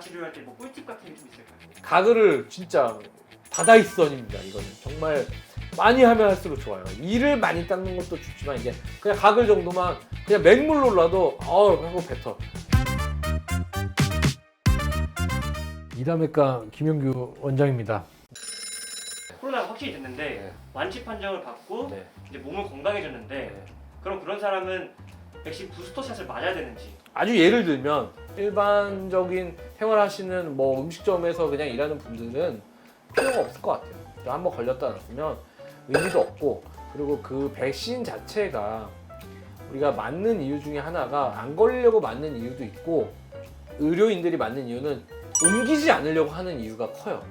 치료할 때 뭐 꿀팁 같은 게 좀 있을까요? 가글을 진짜 다다익선입니다. 이거는 정말 많이 하면 할수록 좋아요. 이를 많이 닦는 것도 좋지만 이제 그냥 가글 정도만 그냥 맹물로라도 어 하고 뱉어. 이다메과 김영규 원장입니다. 코로나가 확실히 됐는데 네. 완치 판정을 받고 네. 이제 몸은 건강해졌는데 네. 그럼 그런 사람은 백신 부스터샷을 맞아야 되는지 아주 예를 들면 일반적인 생활하시는 뭐 음식점에서 그냥 일하는 분들은 필요가 없을 것 같아요. 한번 걸렸다 놨으면 의미도 없고 그리고 그 백신 자체가 우리가 맞는 이유 중에 하나가 안 걸리려고 맞는 이유도 있고 의료인들이 맞는 이유는 옮기지 않으려고 하는 이유가 커요.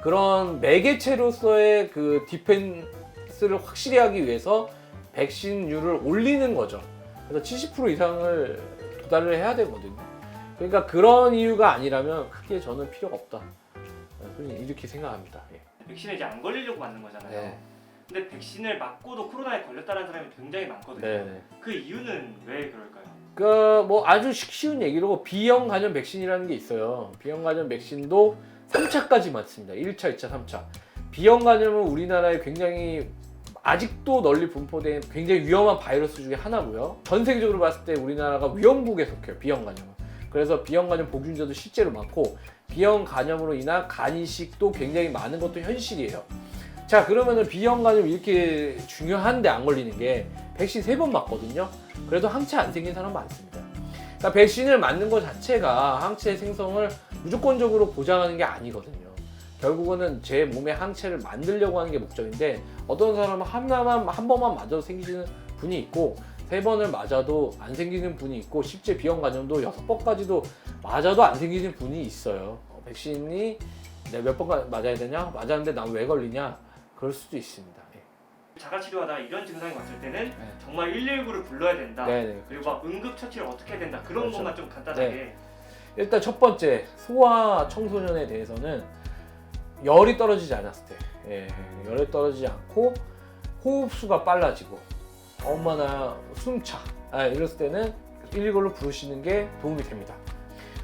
그런 매개체로서의 그 디펜스를 확실히 하기 위해서 백신율을 올리는 거죠. 그래서 70% 이상을 도달을 해야 되거든요. 그러니까 그런 이유가 아니라면 크게 저는 필요가 없다. 그냥 이렇게 생각합니다. 예. 백신에 이제 안 걸리려고 맞는 거잖아요. 네. 근데 백신을 맞고도 코로나에 걸렸다는 사람이 굉장히 많거든요. 네. 그 이유는 왜 그럴까요? 그 뭐 아주 쉬운 얘기로 B형 간염 백신이라는 게 있어요. B형 간염 백신도 3차까지 맞습니다. 1차, 2차, 3차. B형 간염은 우리나라에 굉장히 아직도 널리 분포된 굉장히 위험한 바이러스 중에 하나고요. 전 세계적으로 봤을 때 우리나라가 위험국에 속해요. B형 간염은. 그래서 B형 간염 보균자도 실제로 많고 B형 간염으로 인한 간 이식도 굉장히 많은 것도 현실이에요. 자 그러면은 B형 간염 이렇게 중요한데 안 걸리는 게 백신 세 번 맞거든요. 그래도 항체 안 생긴 사람 많습니다. 그러니까 백신을 맞는 것 자체가 항체의 생성을 무조건적으로 보장하는 게 아니거든요. 결국은 제 몸에 항체를 만들려고 하는 게 목적인데 어떤 사람은 하나만 한 번만 맞아도 생기는 분이 있고 세 번을 맞아도 안 생기는 분이 있고 실제 비형 간염도 여섯 번까지도 맞아도 안 생기는 분이 있어요. 어, 백신이 내가 몇 번 맞아야 되냐? 맞았는데 난 왜 걸리냐? 그럴 수도 있습니다. 예. 자가 치료하다 이런 증상이 왔을 때는 네. 정말 119를 불러야 된다. 네 네. 그리고 막 응급 처치를 어떻게 해야 된다. 그런 그렇죠. 것만 좀 간단하게. 네. 일단 첫 번째 소아 청소년에 대해서는 열이 떨어지지 않았을 때, 예, 열이 떨어지지 않고 호흡수가 빨라지고 엄마나 숨차 아, 이랬을 때는 119를 부르시는 게 도움이 됩니다.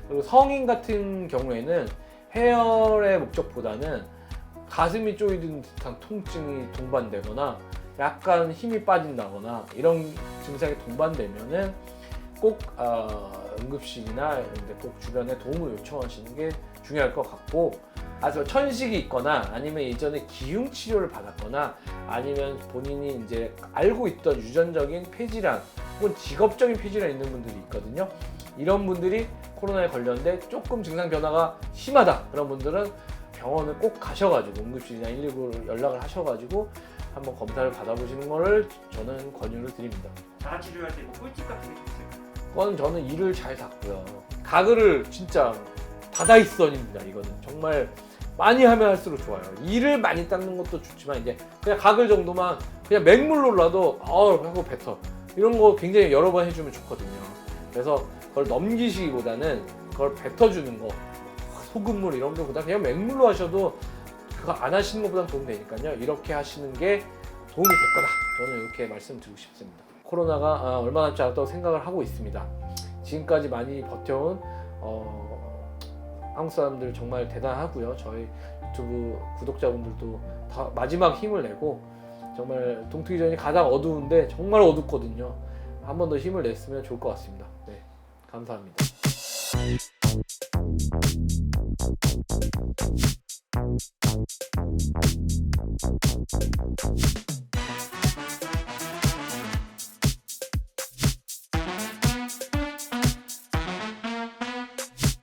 그리고 성인 같은 경우에는 해열의 목적보다는 가슴이 쪼이는 듯한 통증이 동반되거나 약간 힘이 빠진다거나 이런 증상이 동반되면은 꼭 어, 응급실이나 이런 데 꼭 주변에 도움을 요청하시는 게 중요할 것 같고 아주 천식이 있거나 아니면 예전에 기흉 치료를 받았거나 아니면 본인이 이제 알고 있던 유전적인 폐질환 혹은 직업적인 폐질환 있는 분들이 있거든요. 이런 분들이 코로나에 걸렸는데 조금 증상 변화가 심하다 그런 분들은 병원을 꼭 가셔가지고 응급실이나 119를 연락을 하셔가지고 한번 검사를 받아보시는 거를 저는 권유를 드립니다. 자가 치료할 때 뭐 꿀팁 같은 게좀 있을까요? 그건 저는 이를 잘 닦고요. 가글을 진짜 다다익선입니다. 이거는 정말 많이 하면 할수록 좋아요. 이를 많이 닦는 것도 좋지만 이제 그냥 가글 정도만 그냥 맹물로라도 어 하고 뱉어 이런 거 굉장히 여러 번 해주면 좋거든요. 그래서 그걸 넘기시기보다는 그걸 뱉어주는 거 소금물 이런 거보다 그냥 맹물로 하셔도 그거 안 하시는 것보다 도움 되니까요. 이렇게 하시는 게 도움이 될 거다. 저는 이렇게 말씀드리고 싶습니다. 코로나가 아, 얼마 남지 않았다고 생각을 하고 있습니다. 지금까지 많이 버텨온 어, 한국 사람들 정말 대단하고요. 저희 유튜브 구독자분들도 다 마지막 힘을 내고 정말 동투기전이 가장 어두운데 정말 어둡거든요. 한 번 더 힘을 냈으면 좋을 것 같습니다. 네, 감사합니다.